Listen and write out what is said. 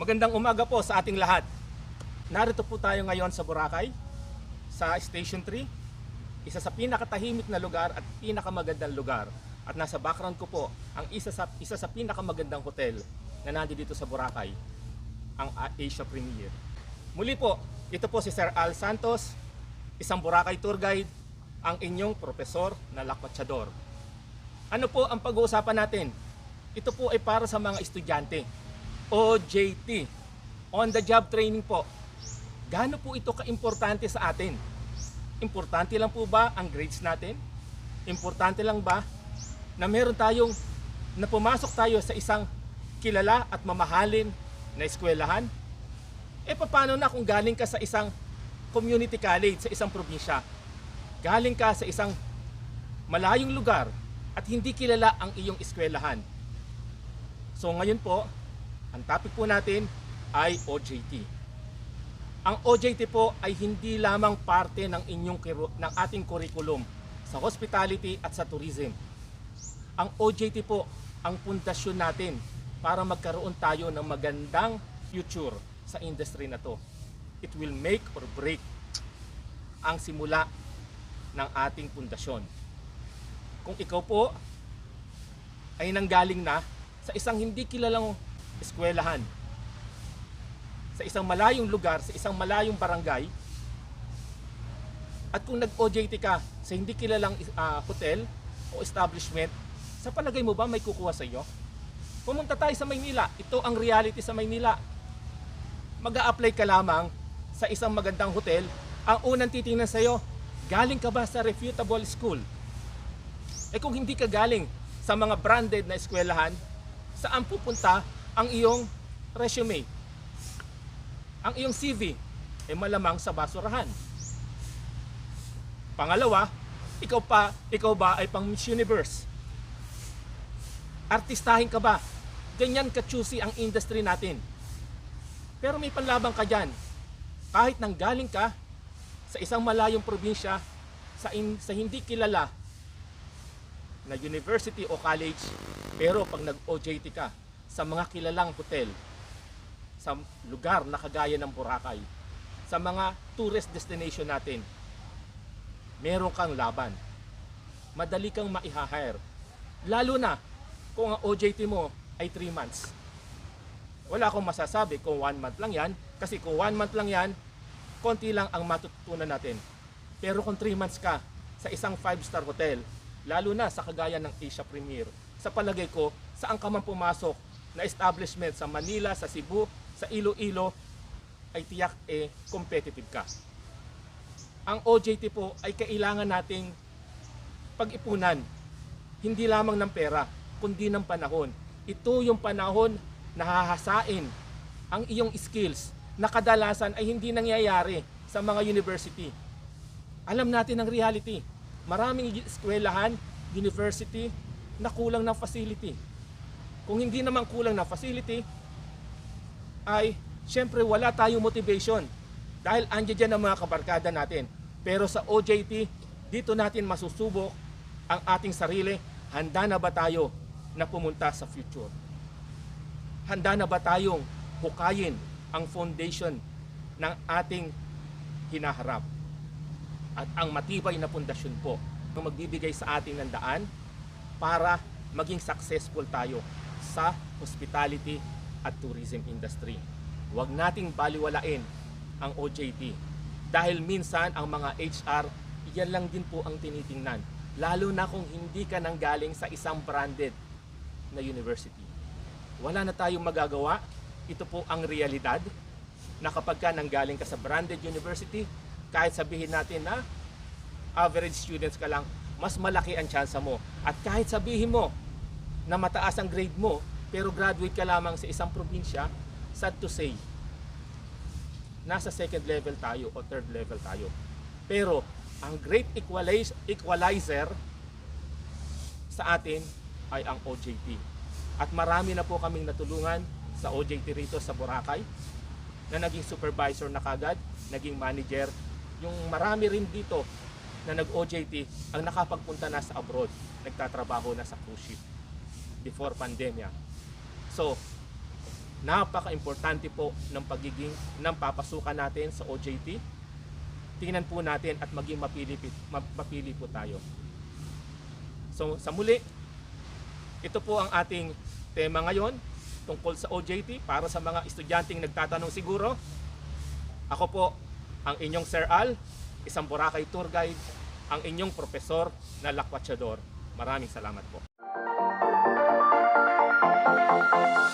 Magandang umaga po sa ating lahat. Narito po tayo ngayon sa Boracay, sa Station 3, isa sa pinakatahimik na lugar at pinakamagandang lugar. At nasa background ko po ang isa sa isa sa pinakamagandang hotel na nandito dito sa Boracay, ang Asia Premier. Muli po, ito po si Sir Al Santos, isang Boracay tour guide, ang inyong profesor na lakwatsyador. Ano po ang pag-uusapan natin? Ito po ay para sa mga estudyante. OJT. On the job training po. Gaano po ito ka-importante sa atin? Importante lang po ba ang grades natin? Importante lang ba na meron tayong na pumasok tayo sa isang kilala at mamahalin na eskwelahan? E paano na kung galing ka sa isang community college sa isang probinsya? Galing ka sa isang malayong lugar at hindi kilala ang iyong eskwelahan. So ngayon po, ang topic po natin ay OJT. Ang OJT po ay hindi lamang parte ng inyong ng ating curriculum sa hospitality at sa tourism. Ang OJT po ang pundasyon natin para magkaroon tayo ng magandang future sa industry na to. It will make or break ang simula ng ating pundasyon. Kung ikaw po ay nanggaling na sa isang hindi kilalang eskwelahan, sa isang malayong lugar, sa isang malayong barangay, at kung nag-OJT ka sa hindi kilalang ah, hotel o establishment, sa palagay mo ba may kukuha sa iyo? Pumunta tayo sa Maynila. Ito ang reality sa Maynila. mag apply ka lamang sa isang magandang hotel. Ang unang titingnan sa iyo, galing ka ba sa reputable school? Eh kung hindi ka galing sa mga branded na eskwelahan, saan pupunta ang iyong resume? Ang iyong CV? Eh malamang sa basurahan. Pangalawa, ikaw pa, ikaw ba ay pang Miss Universe? Artistahin ka ba? Ganyan ka-choosy ang industry natin. Pero may panlabang ka dyan. Kahit nang galing ka sa isang malayong probinsya, sa, in, sa hindi kilala na university o college, pero pag nag-OJT ka sa mga kilalang hotel, sa lugar na kagaya ng Boracay, sa mga tourist destination natin, meron kang laban. Madali kang maihahire. Lalo na kung ang OJT mo ay 3 months. Wala akong masasabi kung 1 month lang yan, kasi kung 1 month lang yan, konti lang ang matutunan natin. Pero kung 3 months ka sa isang 5-star hotel, lalo na sa kagaya ng Asia Premier, sa palagay ko, saan ka man pumasok na establishment sa Manila, sa Cebu, sa Iloilo, ay tiyak eh competitive ka. Ang OJT po ay kailangan nating pag-ipunan, hindi lamang ng pera, kundi ng panahon. Ito yung panahon na hahasain ang iyong skills na kadalasan ay hindi nangyayari sa mga university. Alam natin ang reality. Maraming eskwelahan, university na kulang ng facility. Kung hindi naman kulang ng facility, ay syempre wala tayong motivation dahil andyan dyan ang mga kabarkada natin. Pero sa OJT, dito natin masusubok ang ating sarili. Handa na ba tayo na pumunta sa future? Handa na ba tayong hukayin ang foundation ng ating hinaharap? At ang matibay na pundasyon po ang magbibigay sa atin ng daan para maging successful tayo sa hospitality at tourism industry. Huwag nating baliwalain ang OJT dahil minsan ang mga HR, yan lang din po ang tinitingnan. Lalo na kung hindi ka nanggaling sa isang branded na university. Wala na tayong magagawa. Ito po ang realidad na kapag ka nanggaling ka sa branded university, kahit sabihin natin na average students ka lang, mas malaki ang tsansa mo. At kahit sabihin mo na mataas ang grade mo, pero graduate ka lamang sa isang probinsya, sad to say, nasa second level tayo o third level tayo. Pero ang great equalize, equalizer sa atin ay ang OJT. At marami na po kaming natulungan sa OJT rito sa Boracay na naging supervisor na kagad, naging manager. Yung marami rin dito na nag-OJT ang nakapagpunta na sa abroad, nagtatrabaho na sa cruise ship before pandemya. So, napaka-importante po ng pagiging ng papasukan natin sa OJT. Tingnan po natin at maging mapili, ma- mapili po tayo. So sa muli, ito po ang ating tema ngayon tungkol sa OJT para sa mga estudyanteng nagtatanong siguro. Ako po ang inyong Sir Al, isang Boracay tour guide, ang inyong profesor na lakwatsyador. Maraming salamat po. thank you